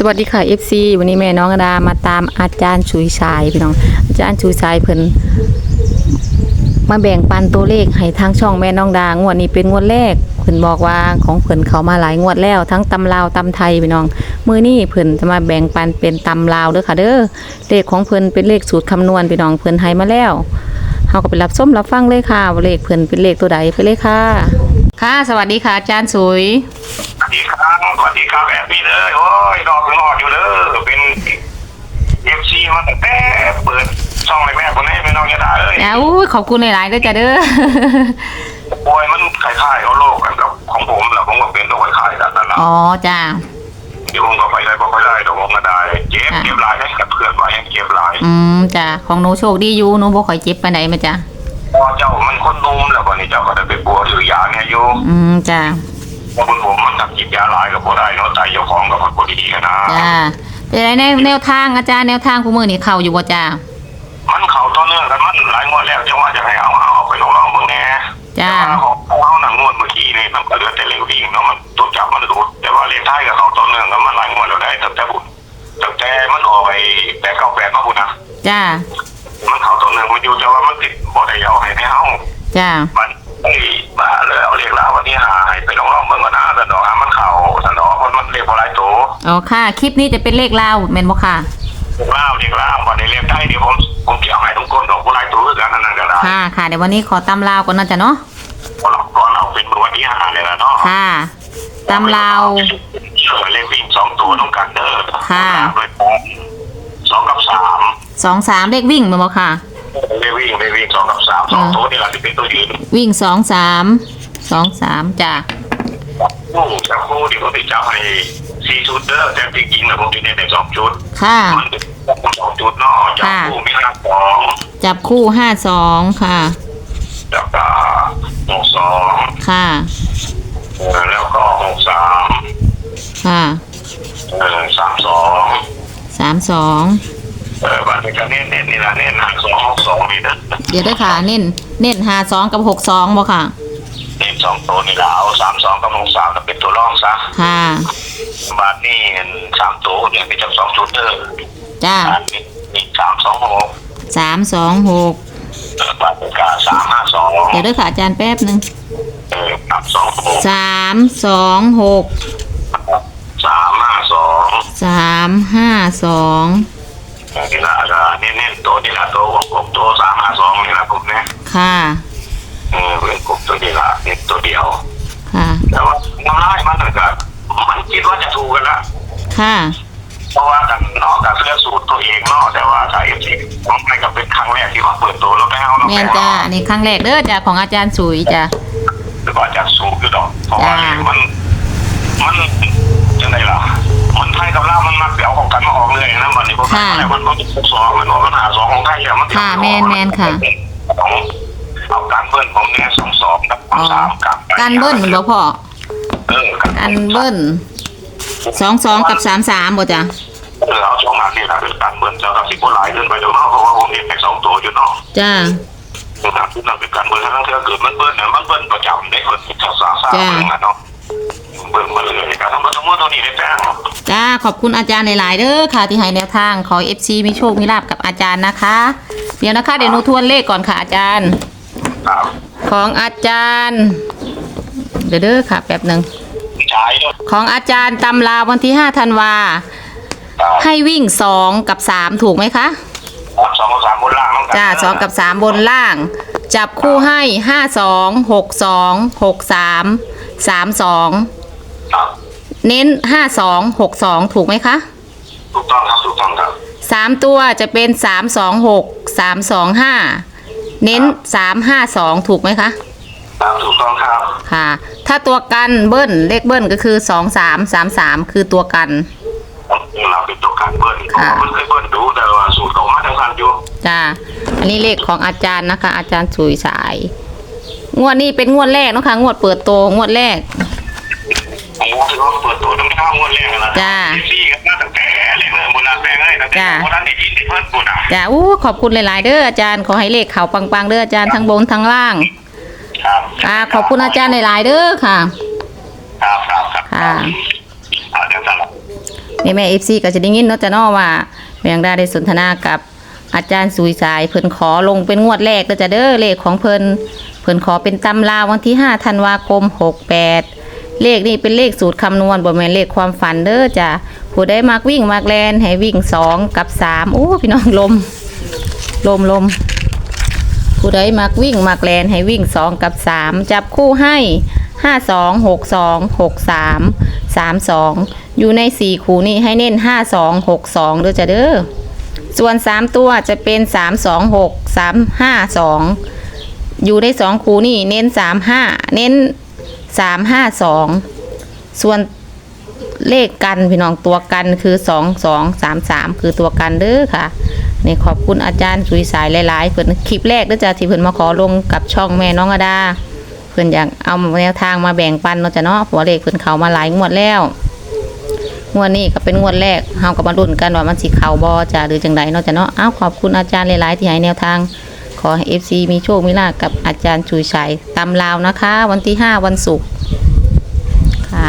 สวัสดีค่ะ FC วันนี้แม่น้องดามาตามอาจารย์ชุยชายพี่น้อง อาจารย์ชุยชายเพิ่นมาแบ่งปันตัวเลขให้ทางช่องแม่น้องดางวดนี้เป็นงวดแรกเพิ่นบอกว่าของเพิ่นเขามาหลายงวดแล้ว ทั้งตำลาวตำไทยพี่น้องมือนี้เพิ่นจะมาแบ่งปันเป็นตำลาวเด้อค่ะ เด้อเลขของเพิ่นเป็นเลขสูตรคำนวณพี่น้องเพิ่นให้มาแล้วเฮาก็ไปรับส้มรับฟังเลยค่ะว่าเลขเพิ่นเป็นเลขตัวใดไปเลยค่ะ ค่ะ สวัสดีค่ะอาจารย์สุย ดีครับสวัสดีครับแบบนี้เลยโอ้ยรอรออยู่เลยเป็นเอฟซีมาตั้งแต่เปิดช่องแรกๆคนนี้เป็นน้องยาดาเอ้ยนะอุ้ยขอบคุณหลายๆด้วยจ้ะเด้อโอ้ยมันคล้ายๆเอาโลกกันกับของผมแหละผมก็เป็นตัวคล้ายๆกันนั่นแหละอ๋อจ้าเดี๋ยวผมก็ไปได้ก็ไปได้เดี๋ยวผมก็ได้เจ็บเจ็บหลายให้กับเพื่อนไว้ให้เจ็บหลายอืมจ้าของหนูโชคดีอยู่หนูบ่ค่อยเจ็บไปไหนใดมาจ้ะพอเจ้ามันคนนุ่มแล้ววันนี้เจ้าก็ได้ไปปัวถือยาเนี่ยอยู่อืมจ้าเพราะคุณผมมั นทำจิตยาหลายกับพอได้เนาะใจเจ้าของกับพอดีนะจ้าเป็นไรแนวแนวทางอาจารย์แนวทางคู่มือนี่เข้าอยู่บ่จ้ามันเข่าต้นเนื่องกันมันหลายงวดแล้วจังว่าจะให้เอาเอาไปลองลองเบิ่งแน่จ้าของเขาหนังงวดเมื่อกี้นี่มันก็เหลือแต่เลขวิ่งเนาะมันตัวจับมันดูดแต่ว่าเลขท้ายกับเขาต้นเนื่องกันมันหลายงวดแล้วได้ตั้งแต่บุญตั้งแต่มันออกไปแปดเก้าแปดมาบุญนะจ้ามันเขาต้นเนื่องมันอยู่แต่ว่ามันติดบ่ได้เอาให้ให้เฮาจ้ามัน อ๋อค่ะ คลิปนี้จะเป็นเลขลาวแม่นบ่ค่ะเลขลาวเลขลาวบ่ได้เลขไทยเดี๋ยวผมผมจะเอาให้ทุกคนดอกบ่หลายตัวคือกันนั่นนะก็ได้ค่ะค่ะเดี๋ยววันนี้ขอตำลาวก่อนนะจ้ะเนาะก่อนก่อนเอาเป็นมื้อวันที่ห้าเลยล่ะเนาะค่ะตำลาว เชื่อเลขวิ่งสองตัวต้องกันเด้อค่ะสองกับสามสองสามเลขวิ่งแม่นบ่ค่ะ เลขวิ่งเลขวิ่งสองกับสามสองตัวนี่แหละที่เป็นตัวยืนวิ่งสองสามสองสามจ้าคู่จับคู่ที่เขาติดจับให้ สี่ชุดเด้อแต่จริงๆนะผมจะเน้นในสองชุดค่ะ มันเป็นสองชุดเนาะจับคู่มีห้าสองจับคู่ห้าสองค่ะแล้วก็หกสองค่ะ เออแล้วก็หกสามค่ะเออสามสองสามสองเออบัตรเป็นการเน้นเน้นนี่ละเน้นห้าสองหกสองนี่นะเดี๋ยวด้วยค่ะ เน้นเน้นหาสองกับหกสองบ่ค่ะเน้น สองตัวนี่ละเอาสามสองกับหกสามเป็นตัวรองซะค่ะ บาทนี่เห็นสามตัวเนี่ยมีจับสองชุดเด้อจ้าอันนี้มีสามสองหกสามสองหกเออบาทเป็นการสามห้าสองเดี๋ยวด้วยค่ะอาจารย์แป๊บหนึ่งเออสามสองหกสามสองหกสามห้าสองสามห้าสองนี่ละก็เน้นเน้นๆตัวนี่ละตัววงกลมตัวสามห้าสองนี่ละผมเนี่ยค่ะ ดียว ค่ะ แต่ว่าน้ำลายมันน่ะก็มันคิดว่าจะถูกกันละค่ะ เพราะว่ากันนอกจากเสื้อสูตรตัวเองเนาะแต่ว่าสายเอฟซีมันไม่กับเป็นครั้งแรกที่มาเปิดตัวแล้วไปเอาเราแม่ไปนจ้า เอาอันนี้ครั้งแรกเด้อจ้าของอาจารย์สุยจ้า หรือว่าจากสูงคือดอกเพราะว่าจ้า มันมันยังไงล่ะมันไทยกับลาวมันมาเปลี่ยวของกันมาออกเลยนะมันนี่พวกมันอะไรมันมันสองมันออกมันหาสองของไทยอะมันค่ะแม่นแม่นค่ะ ของเอา การเบิ้ลผมเนี่ยสองสองกับอ๋อสามกับกันเบิ้ลบ่พ่อเออกันเบิ้ลสองสองกับสามสามบ่จ้าเออเอาสองหลักนี่แหละเป็นการเบิ้ลเจ้ากับสิบคนหลายเดินไปเดี๋ยวเนาะเพราะว่าผมเห็นแค่สองตัวอยู่เนาะจ้าเป็นการที่เราเป็นการเบิ้ลทั้งเทือเกิดมันเบิ้ลเนี่ยมันเบิ้ลประจำได้เบิ้ลภาษาสาจ้าเบิ้ลอะเนาะเบิ้ลมาเลยการทำเบิ้ลทั้งหมดตัวนี้ได้แป้งจ้าขอบคุณอาจารย์หลายๆเด้อค่ะที่ให้แนวทางขอ FC มีโชคมีลาบกับอาจารย์นะคะ เดี๋ยวนะคะเดี๋ยวหนูทวนเลขก่อนค่ะอาจารย์ครับ ของอาจารย์ เดี๋ยวเด้อค่ะแป๊บหนึ่งใช้ด้วยของอาจารย์ตำราวันที่5ธันวาครับให้วิ่ง2กับ3ถูกไหมคะสองกับสามบนล่างต้องกันจ้าสองกับ3บนล่าง จับคู่ให้5 2 6 2 6 3 3 2ครับเน้น5 2 6 2ถูกไหมคะถูกต้องครับถูกต้องครับสามตัวจะเป็นสามสองหกสามสองห้า เน้นสามห้าสองถูกไหมคะ ครับถูกต้องครับค่ะ ถ้าตัวกันเบิ้ลเลขเบิ้ลก็คือสองสามสามสามคือตัวกัน เราเป็นตัวการเบิ้ลเพราะว่ามันเคยเบิ้ลดูแต่ว่าสูตรของมาทางการอยู่จ้า อันนี้เลขของอาจารย์นะคะ อาจารย์สุยสาย งวดนี้เป็นงวดแรกเนอะคะ งวดเปิดโตงวดแรก ผมว่าที่ว่าเปิดตัวตั้งแต่งวดแรกนะจ้า ซี่กันมาตั้งแต่ เลยเมื่อบราณแปลงเลยตั้งแต่จ้าโบราณได้ยินได้เพิ่นปุ่นอะจ้าอู้ขอบคุณหลายๆเด้ออาจารย์ขอให้เลขเขาปังๆเด้ออาจารย์ทั้งบนทั้งล่างครับค่ะขอบคุณอาจารย์หลายๆเด้อค่ะ ครับครับครับค่ะเอาเดี๋ยวสั่งละแม่แม่เอฟซีก็จะได้ยินเนาะจะนาะว่าแมงดาได้สนทนากับอาจารย์สุยสายเพิ่นขอลงเป็นงวดแรกเด้อจ้ะเด้อเลขของเพิ่นเพิ่นขอเป็นตำราวันที่5ธันวาคม 68 เลขนี่เป็นเลขสูตรคำนวณบ่แม่นเลขความฝันเด้อจ้ะ ผู้ได้มักวิ่งมักแลนให้วิ่งสองกับสามโอ้พี่น้องลม ลมลมผู้ใดมักวิ่งมักแลนให้วิ่งสองกับสามจับคู่ให้ห้าสองหกสองหกสามสามสองอยู่ในสี่คู่นี้ให้เน้นห้าสองหกสองเด้อจะเด้อส่วนสามตัวจะเป็นสามสองหกสามห้าสองอยู่ในสองคู่นี้เน้นสามห้าเน้นสามห้าสองส่วน เลขกันพี่น้องตัวกันคือ2 2 3 3คือตัวกันเด้อค่ะนี่ขอบคุณอาจารย์สุยสายหลายๆเพิ่อนคลิปแรกเด้อจ้ะที่เพิ่นมาขอลงกับช่องแม่น้องอดา เพิ่อนอยากเอาแนวทางมาแบ่งปันเนาะจ้ะเนาะเพราะว่าเลขเพิ่นเขามาหลายงวดแล้วงวดนี้ก็เป็นงวดแรกเฮาก็มาลุ้นกันว่ามันสิเขาบ่จ้ะหรือจังไดเนาะจ้ะเนาะอ้าวขอบคุณอาจารย์หลายๆที่ให้แนวทางขอให้ FC มีโชคมีลาภกับอาจารย์ชุยชัยตำลาวนะคะ วันที่ 5 วันศุกร์ค่ะ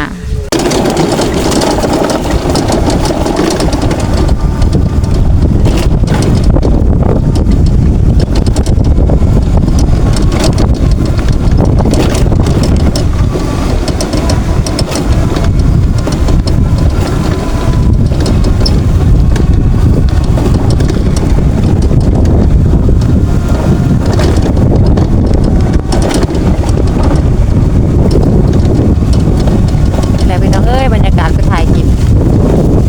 แล้วพี่น้องเอ้ยบรรยากาศไปถ่ายคลิป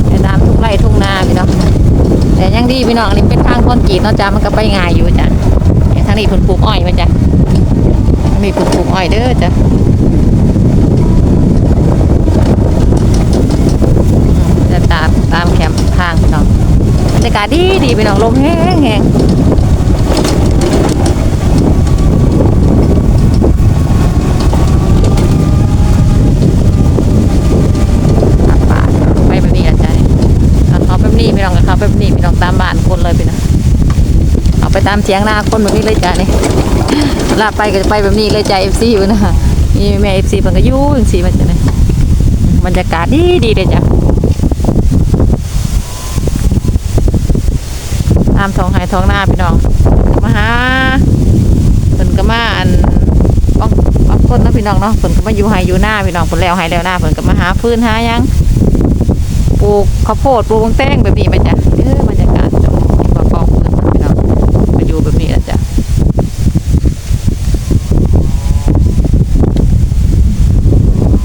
ในน้ำทุ่งไร่ทุ่งนาพี่น้องแต่ยังดี พี่น้องอันนี้เป็นทางคนกรีนเนาะจ้ามันก็ไปง่ายอยู่จ้ะอย่างทางนี้คนปลูกอ้อยมันจ้ะทางนี้เพิ่นปลูกอ้อยเด้อจ้ะจะตามตามแคมป์ทางพี่น้องบรรยากาศดีดีพี่น้องลมแห้งแห้งขับป่าไปแบบนี้อาจารย์เอาเขาแบบนี้พี่น้องกับเขา แบบนี้พี่น้องตามบ้านคนเลยพี่น้องเอาไปตามเสียงหน้าคนแบบนี้เลยจ้ะนี่ลาไปก็จะไปแบบนี้เลยจ้ะเอฟซีอยู่นะนี่แม่เอฟซีเพิ่นก็ยู่จังซี่มันจะนี่บรรยากาศดีดีเลยจ้ะตามท้องไห้ท้องหน้าพี่น้องมาหาเพิ่นก็มาอันบางบางคนนะพี่น้องเนาะเพิ่นก็มาอยู่ไห้อยู่หน้าพี่น้องเพิ่นแล้วไห้แล้วหน้าเพิ่นก็มาหาฟืนหายังปลูกข้าวโพดปลูกบางแตงแบบนี้ไปจ้ะเออบรรยากาศจ้ะนี่ก็กองฟืนพี่น้องมาอยู่แบบนี้แหละจ้ะ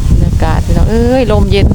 บรรยากาศพี่น้อง เอ้ยลมเย็น